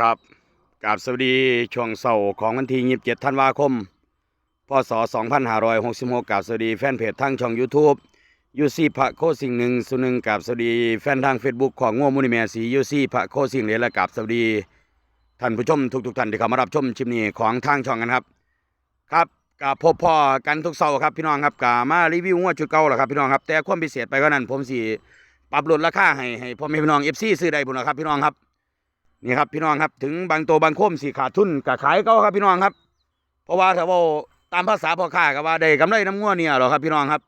ครับกราบสวัสดีช่วงเสาร์ของวันที่ 27 ธันวาคม พศ 2566กราบสวัสดีแฟนเพจทางช่อง YouTube ยูซีพระโคสิ่งหนึ่งสุหนึ่งกราบสวัสดีแฟนทาง Facebook ของง่วมูนิเมียสียูซีพระโคสิ่งเหลและกราบสวัสดีท่านผู้ชมทุกๆท่านที่เข้ามารับชมชิมนี้ของทางช่องกันครับ ครับกับพบพ่อกันทุกเสาร์ครับพี่น้องครับกับมารีวิวงวดจุดเก่าแหละครับพี่น้องครับแต่ความพิเศษไปกว่านั้นผมสิปรับลดราคาให้ให้พ่อแม่พี่น้องเอฟซีซื้อได้บุญแล้วครับพี่น้องครับ นี่ครับพี่น้องครับถึงบางตัวบางโคมสีขาดทุนกับขายก็ครับพี่น้องครับ เพราะว่าถ้าว่าตามภาษาพ่อค้าก็ว่าได้กำไรน้ำงัวเนี่ยหรอครับพี่น้องครับ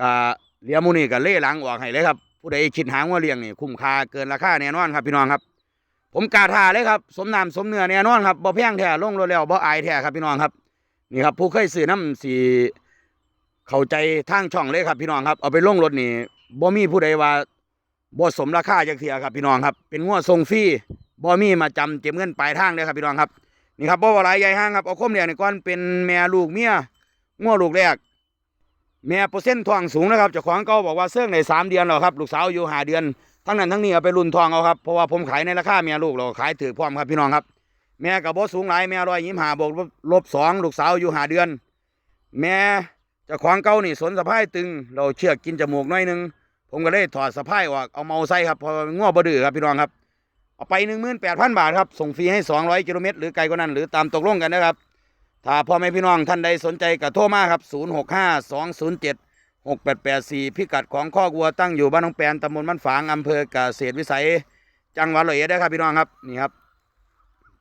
ก็เลี้ยมูนี่ก็เล่หลังออกให้เลยครับผู้ใดคิดหางัวเลี้ยงนี่คุ้มค่าเกินราคาแน่นอนครับพี่น้องครับ ผมกาทาเลยครับสมน้ำสมเนื้อแน่นอนครับบ่แพงแท้ลงรถแล้วบ่อายแท้ครับพี่น้องครับนี่ครับผู้เคยซื้อน้ำสีเข้าใจทางช่องเลยครับพี่น้องครับเอาไปลงรถนี่บ่มีผู้ใดว่าบ่สมราคาจักเทียครับพี่น้องครับ เป็นงัวทรงฟรี บ่มีมาจำเก็บเงินปลายทางเด้ครับพี่น้องครับนี่ครับบ่ว่าหลายใหญ่ห้างครับเอาคมเดียวนี่ก่อนเป็นแม่ลูกเมียง้อลูกแรกแม่เปอร์เซ็นต์ทองสูงนะครับเจ้าของเก่าบอกว่าเสื่องในสามเดือนแล้วครับลูกสาวอยู่หาเดือนทั้งนั้นทั้งนี้เอาไปรุ่นทองเอาครับเพราะว่าผมขายในราคาแม่ลูกเราขายถือพร้อมครับพี่น้องครับ แม่กับบ่สูงหลายแม่ร้อยยี่สิบห้าบวกลบสองลูกสาวอยู่หาเดือน แม่เจ้าของเก่านี่สนสะพายตึง เราเชือกกินจมูกน้อยหนึงผมก็เลยถอดสะพายออกเอาเมาใส่ครับพอง้อบ่ดื้อครับพี่น้องครับ เอาไปหนึ่งหมื่นแปดพันบาทครับ ส่งฟรีให้สองร้อยกิโลเมตรหรือไกลกว่านั้น หรือตามตกลงกันนะครับ ถ้าพ่อแม่พี่น้องท่านใดสนใจก็โทรมาครับศูนย์หกห้าสองศูนย์เจ็ดหกแปดแปดสี่พิกัดของข้อกวัวตั้งอยู่บ้านน้องแปนตำบลบ้านฝางอำเภอเกษตรวิสัย จังหวัดร้อยเอ็ดนะครับพี่น้องครับนี่ครับ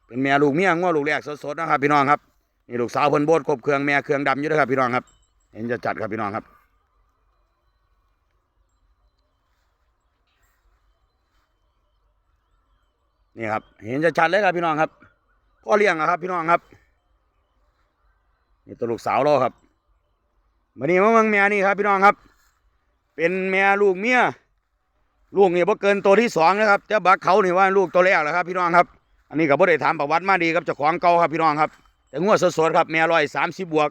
เป็นแม่ลูกเมียง้อลูกแรกสดๆนะครับพี่น้องครับนี่ลูกสาวเพิ่นโบดครบเครื่องแม่เครื่องดำอยู่นะครับพี่น้องครับ เห็นจะจัดครับพี่น้องครับ นี่ครับ เห็นจะชัดเลยครับพี่น้องครับพ่อเลี้ยงอะครับ พี่น้องครับนี่ตัวลูกสาวเราครับวันนี้มาเมืองแม่นี่ครับ พี่น้องครับ เป็นแม่ลูกเมียลูกนี่บ่เกินตัวที่สองนะครับแต่บักเขานี่ว่าลูกตัวแรกแหละครับ พี่น้องครับ อันนี้ก็บ่ได้ถามประวัติมาดีครับเจ้าของเก่าครับพี่น้องครับ แต่งวดสดๆครับแม่ร้อยสามสิบบวก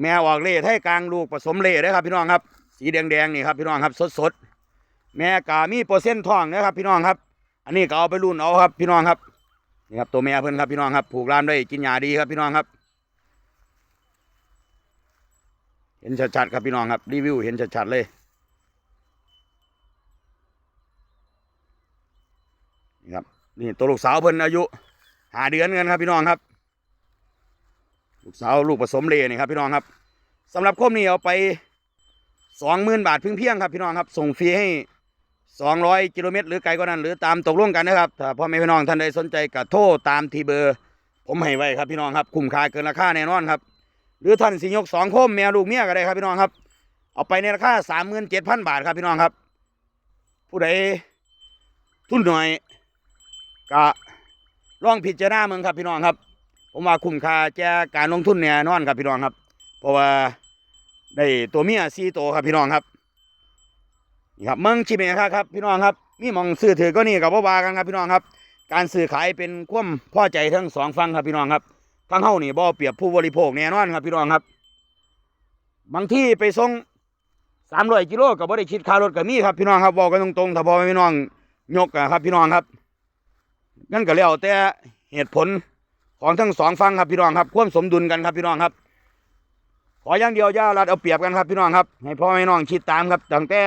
แม่ออกเล่ให้กลางลูกผสมเล่ได้ครับ พี่น้องครับ สีแดงๆนี่ครับพี่น้องครับสดๆแม่กามีเปอร์เซ็นต์ทองนะครับ พี่น้องครับ อันนี้ก็เอาไปรุ่นเอาครับ พี่น้องครับนี่ครับตัวแม่เพิ่นครับพี่น้องครับผูกร้านไว้กินยาดีครับพี่น้องครับ เห็นชัดๆครับพี่น้องครับรีวิวเห็นชัดๆเลยนี่ครับนี่ตัวลูกสาวเพิ่นอายุหาเดือนกันครับพี่น้องครับ ลูกสาวลูกผสมเลนี่ครับพี่น้องครับสำหรับคมนี้เอาไปสองหมื่นบาทเพียงๆครับพี่น้องครับ ส่งฟรีให้ สองร้อยกิโลเมตรหรือไกลกว่านั้น หรือตามตกลงกันนะครับถ้าพ่อแม่พี่น้องท่านใดสนใจก็โทรตามที่เบอร์ ผมให้ไว้ครับพี่น้องครับคุ้มค่าเกินราคาแน่นอนครับ หรือท่านสิยกสองโคมแมวลูกเมียก็ได้ครับพี่น้องครับ เอาไปในราคาสามหมื่นเจ็ดพันบาทครับพี่น้องครับ ผู้ใดทุนหน่อยก็ลองพิจารณาเมืองครับพี่น้องครับ ผมว่าคุ้มค่าแก่การลงทุนแน่นอนครับพี่น้องครับ เพราะว่าได้ตัวเมียสี่ตัวครับพี่น้องครับ นี่ครับเมืองชิเมะครับพี่น้องครับมีมองซื้อถือก็นี่กับว่าากันครับ พี่น้องครับ การซื้อขายเป็นควมพ่อใจทั้งสองฝั่งครับพี่น้องครับทั้งเฮานี่บ่เปรียบผู้บริโภคแน่นอนครับพี่น้องครับ บางที่ไปส่งสามร้อยกิโลกับบ่ได้คิดค่ารถกับมีครับพี่น้องครับบอกกันตรงๆถ้าพอพี่น้องยกครับพี่น้องครับนั่นก็แล้วแต่เหตุผลของทั้งสองฝั่งครับพี่น้องครับควมสมดุลกันครับพี่น้องครับขออย่างเดียวอย่ารัดเอาเปรียบกันครับพี่น้องครับ ให้พ่อแม่น้องคิดตามครับตั้งแต่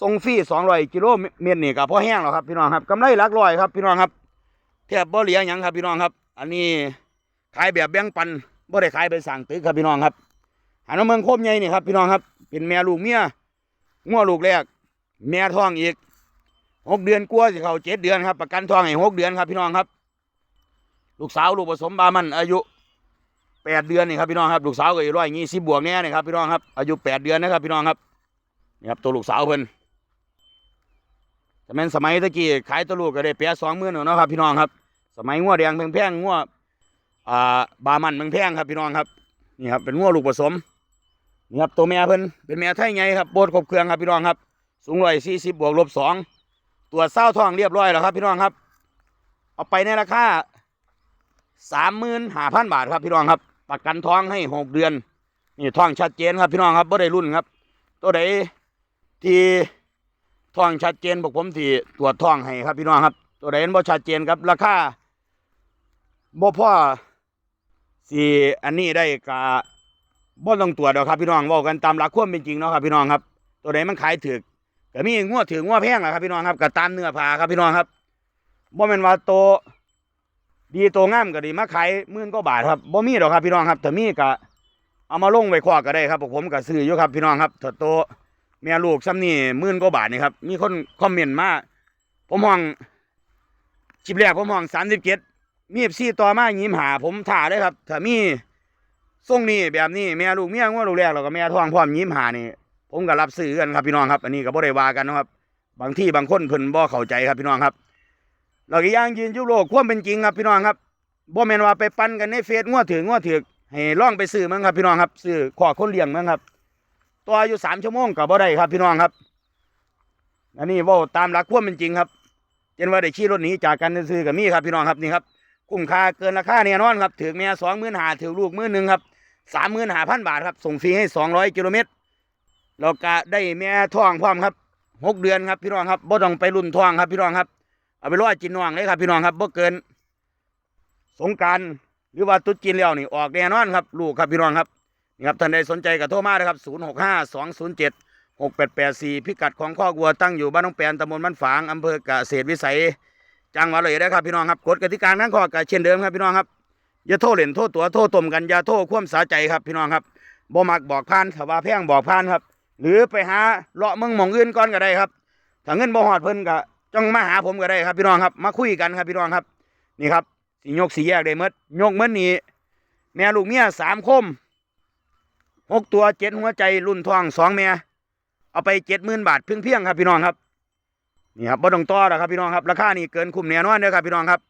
ส่งฟรีสองร้อยกิโลเมตรนี่ก็พอแห้งแล้วครับพี่น้องครับกำไรหลักร้อยครับพี่น้องครับแทบบ่เหลือหยังครับพี่น้องครับ อันนี้ขายแบบแบ่งปันบ่ได้ขายไปสั่งตึกครับพี่น้องครับหันมาเมืองโคมใหญ่นี่ครับพี่น้องครับ เป็นแม่ลูกเมียงัวลูกแรก แม่ท้องอีกหกเดือนกลัวสิเขาเจ็ดเดือนครับประกันท้องให้หกเดือนครับพี่น้องครับ ลูกสาวลูกผสมบามันอายุแปดเดือนนี่ครับพี่น้องครับ ลูกสาวก็อยู่ร้อยยี่สิบบวกแน่นี่ครับพี่น้องครับอายุแปดเดือนนะครับพี่น้องครับนี่ครับตัวลูกสาวเพิ่น แต่แม่นสมัยตะกี้ขายตัวลูกก็ได้แปดสองหมื่นเนาะครับพี่น้องครับ สมัยงัวแดงแพงๆงัวอ่าบามันแพงๆครับพี่น้องครับนี่ครับเป็นงัวลูกผสมนี่ครับตัวแม่เพิ่นเป็นแม่ไทยไงครับโบดครบเครื่องครับพี่น้องครับ สูงร้อยสี่สิบบวกลบสองตรวจเศร้าท้องเรียบร้อยแล้วครับ พี่น้องครับ เอาไปในราคาสามหมื่นห้าพันบาทครับพี่น้องครับ ประกันท้องให้หกเดือนนี่ท้องชัดเจนครับพี่น้องครับบ่ได้รุ่นครับ ตัวใดที่ ท้องชัดเจนบอกผมที่ตรวจท้องให้ครับพี่น้องครับ ตัวใดนั้นบ่ชัดเจนครับ ราคาบ่พ่อสิอันนี้ได้กะบ่ต้องตรวจดอกครับพี่น้องเว้ากันตามหลักความเป็นจริงเนาะครับพี่น้องครับ ตัวไหนมันขายถูกก็มีงัวถืองัวแพงแหละครับพี่น้องครับก็ตามเนื้อผ้าครับพี่น้องครับบ่แม่นว่าโตดีโตงามก็ดีมาขายมื่นกว่าบาทครับบ่มีดอกครับพี่น้องครับถ้ามีก็เอามาลงไว้ควักก็ได้ครับผมก็ซื้ออยู่ครับพี่น้องครับถ้าโต แม่ลูกซ้ำนี่หมื่นกว่าบาทนี่ครับมีคนคอมเมนต์มาผมห้องคลิปแรกผมห้อง37มีเอฟซีต่อมายิ้มหา ผมถ่าเลยครับถ้ามีส่งนี่แบบนี้แม่ลูกเมียงัวลูกแรกแล้วก็แม่ท้องพร้อมยิ้มหานี่ผมก็รับซื้อกันครับพี่น้องครับ อันนี้ก็บ่ได้ว่ากันนะครับ บางที่บางคนเพิ่นบ่เข้าใจครับพี่น้องครับเราก็ย่างยืนยู่โลกความเป็นจริงครับพี่น้องครับบ่แม่นว่าไปปั้นกันในเฟซงัวถืองัวถือให้ลองไปซื้อมั้งครับพี่น้องครับซื้อขอคนเลี้ยงมั้งครับ ตัวอยู่สามชั่วโมงก็บ่ได้ครับ พี่น้องครับ อันนี้ว่าตามหลักความเป็นจริงครับเช่นว่าได้ขี่รถหนีจากกันซื้อๆก็มีครับพี่น้องครับนี่ครับคุ้มค่าเกินราคาแน่นอนครับถือแม่สองหมื่นหาถือลูกมือหนึ่งครับสามหมื่นหาพันบาทครับส่งฟรีให้สองร้อยกิโลเมตรแล้วก็ได้แม่ท้องพร้อมครับหกเดือนครับพี่น้องครับบ่ต้องไปรุ่นท้องครับพี่น้องครับเอาไปรอดจินน้องเลยครับพี่น้องครับบ่เกิน สงการหรือว่าตุ๊ดจีนแล้วนี่ออกแน่นอนครับ ลูกครับพี่น้องครับ ครับท่านใดสนใจก็โทรมาเลยครับศูนย์หกห้าสองศูนย์เจ็ดหกแปดแปดสี่พิกัดของข้อกวัวตั้งอยู่บ้านน้องแปนตำบลบ้านฝางอำเภอกเกษตรวิสัย จังหวัดเลยนะครับพี่น้องครับกฎกติกาทั้งข้อก็เช่นเดิมครับพี่น้องครับอย่าโทษเล่นโทษตัวโทษตมกันอย่าโทษความสาใจครับพี่น้องครับบ่มักบอกพานถ้าว่าแพงบอกพานครับ หรือไปหาเลาะเมืองหมองอื่นก่อนก็ได้ครับถ้าเงินบ่ฮอดเพิ่นก็จ้องมาหาผมก็ได้ครับพี่น้องครับ มาคุยกันครับพี่น้องครับ นี่ครับสิยกสีแยกได้หมดยกหมดนี่แม่ลูกเมียสามคม หกตัวเจ็ดหัวใจรุ่นทองสองแม่เอาไปเจ็ดหมื่นบาทเพียงเพียงครับพี่น้องครับนี่ครับบ่ต้องต่อแล้วครับพี่น้องครับราคานี่เกินคุ้มแน่นอนเด้อครับพี่น้องครับ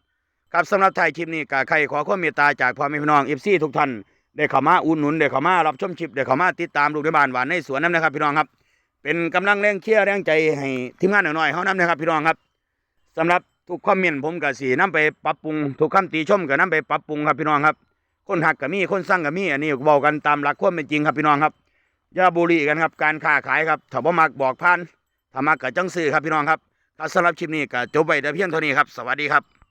ครับสำหรับไทยคลิปนี้ก็ใครขอความเมตตาจากพ่อแม่พี่น้องเอฟซีทุกท่านได้เข้ามาอุดหนุนได้เข้ามารับชมคลิปได้เข้ามาติดตามลูกในบ้านหวานในสวนน้ำนะครับพี่น้องครับ เป็นกำลังแรงเชียร์แรงใจให้ทีมงานหน่อยๆเฮานํนะครับพี่น้องครับสำหรับทุกคอมเมนต์ผมก็สินํไปปรับปรุงทุกคำติชมก็นํไปปรับปรุงครับพี่น้องครับ คนหักก็มีคนสร้างก็มีอันนี้บอกกันตามหลักความเป็นจริงครับพี่น้องครับอย่าบุรีกันครับการค้าขายครับถ้าบ่มักบอกพันถ้ามักก็จังซื้อครับพี่น้องครับถ้าสำหรับคลิปนี้ก็จบไปแต่เพียงเท่านี้ครับ สวัสดีครับ